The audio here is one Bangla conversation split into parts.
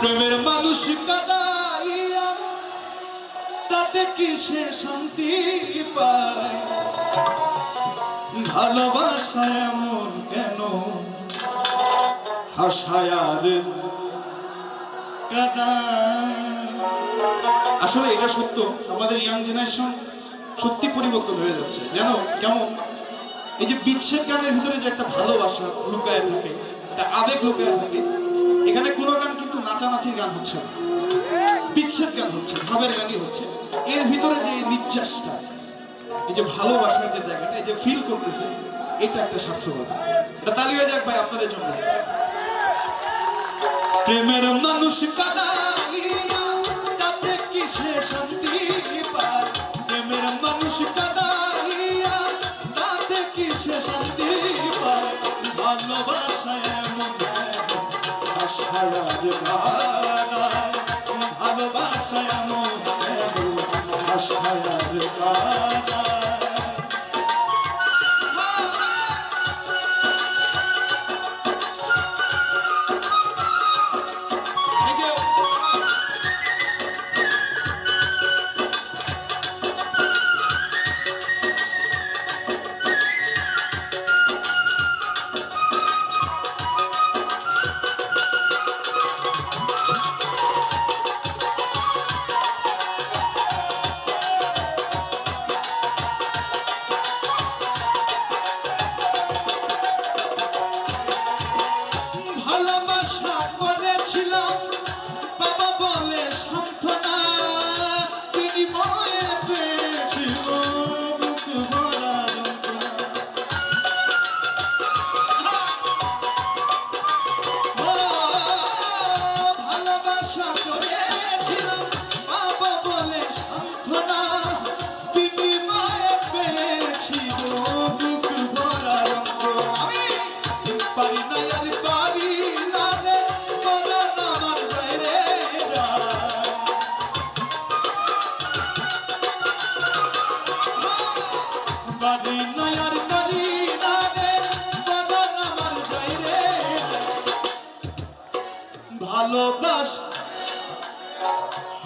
প্রেমের মানুষ কাদাইয়া, তাতে কি সে শান্তি পায়? ভালোবাসা এমন কেন? হাসায় আসলে এটা সত্য, আমাদের ইয়াং জেনারেশন সত্যি পরিবর্তন হয়ে যাচ্ছে। জানো কেমন? এই যে বিচ্ছেদ গানের ভিতরে যে একটা ভালোবাসা লুকায় থাকে, একটা আবেগ লুকায় থাকে, এখানে কোনো গান নাচানাচির গান হচ্ছে। বিচ্ছেদ গান হচ্ছে, ভাবের গানই হচ্ছে। এর ভিতরে যে নির্যাসটা, এই যে ভালোবাসার যে জায়গাটা, এই যে ফিল করতেছে, এটা একটা সার্থকতা। এটা তালি হয়ে যাক ভাই আপনাদের জন্য। প্রেমের মানুষ কাদাইয়া, তাতে কি সে শান্তি পায়? গায় ভালোবাসা এমন আশায়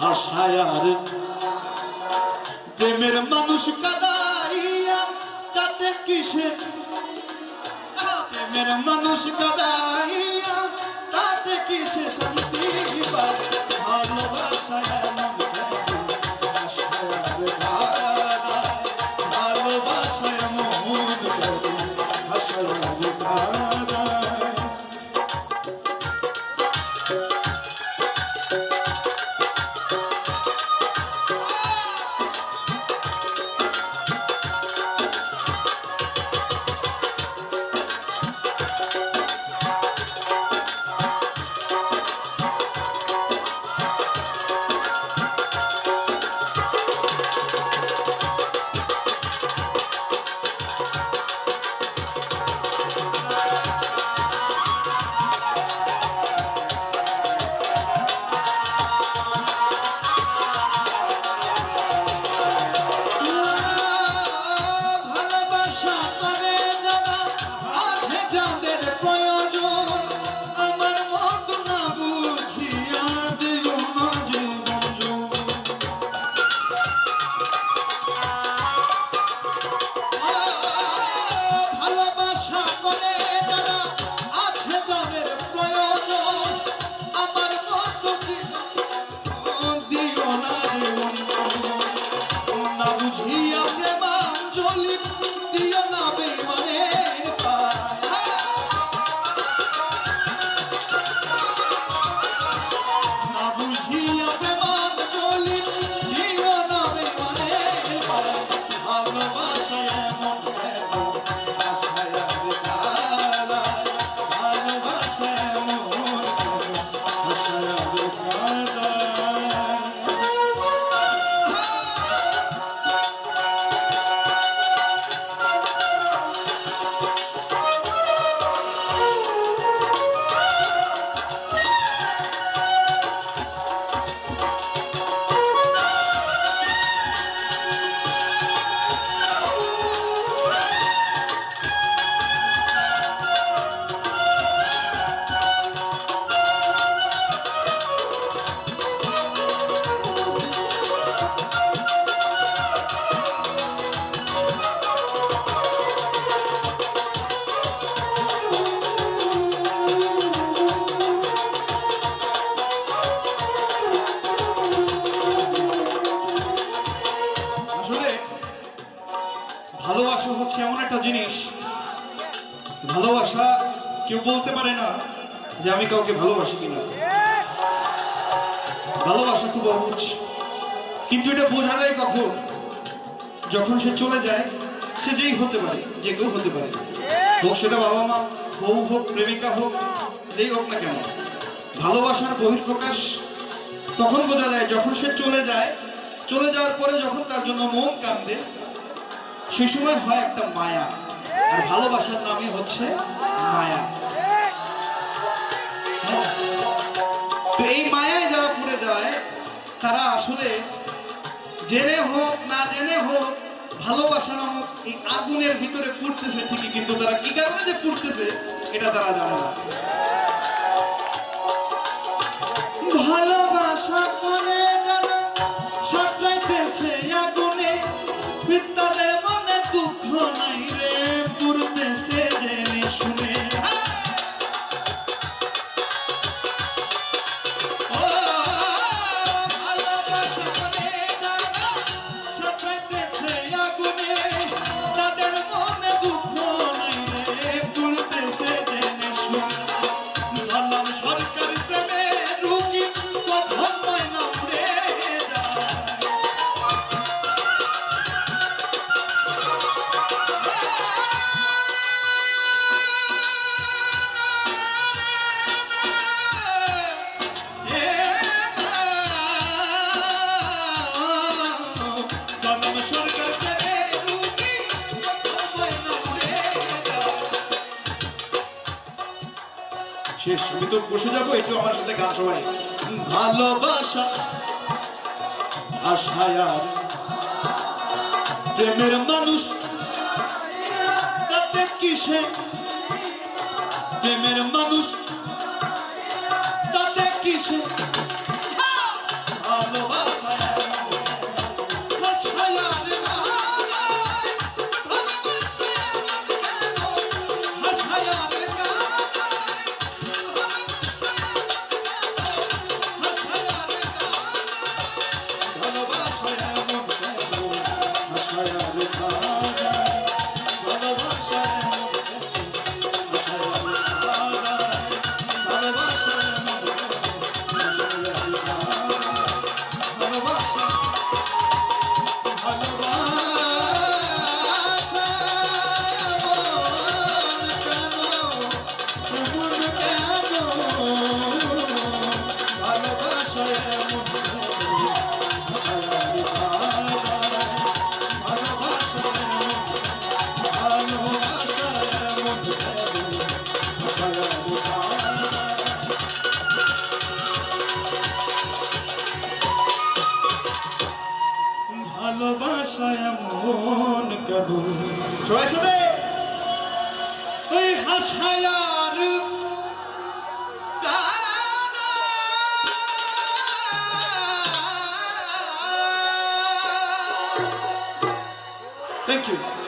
আশায় আর প্রেমের মানুষ কাদাইয়া কাতে কিসে প্রেমের মানুষ কাদাইয়া তাতে কিসে শান্তি পায় জিনিস, ভালোবাসা কেউ বলতে পারে না যে আমি কাউকে ভালোবাসি কিনা। ভালোবাসা খুব অবুঝ কিন্তু এটা বোঝা যায় কখন? যখন সে চলে যায়, সে যেই হতে পারে, যে কেউ হতে পারে। হোক সেটা বাবা মা বউ হোক, প্রেমিকা হোক, যেই হোক না কেন। ভালোবাসার বহির্প্রকাশ তখন বোঝা যায়, যখন সে চলে যায়, চলে যাওয়ার পরে যখন তার জন্য মন কান্দে সে সময় হয় একটা মায়া, আর ভালোবাসার নামই হচ্ছে মায়া। তো এই মায়ায় যারা পড়ে যায়, তারা আসলে জেনে হোক, না জেনে হোক, ভালোবাসা নামক এই আগুনের ভিতরে পুড়তেছে ঠিকই, কিন্তু তারা কি কারণে যে পুড়তেছে, এটা তারা জানে না আমি বসে যাব, একটু আমার সাথে গান সবাই ভালোবাসা আশায় প্রেমের মানুষ, তাতে কিসে? প্রেমের মানুষ, তাতে কিসে? ওই হাসায় আর থ্যাংক ইউ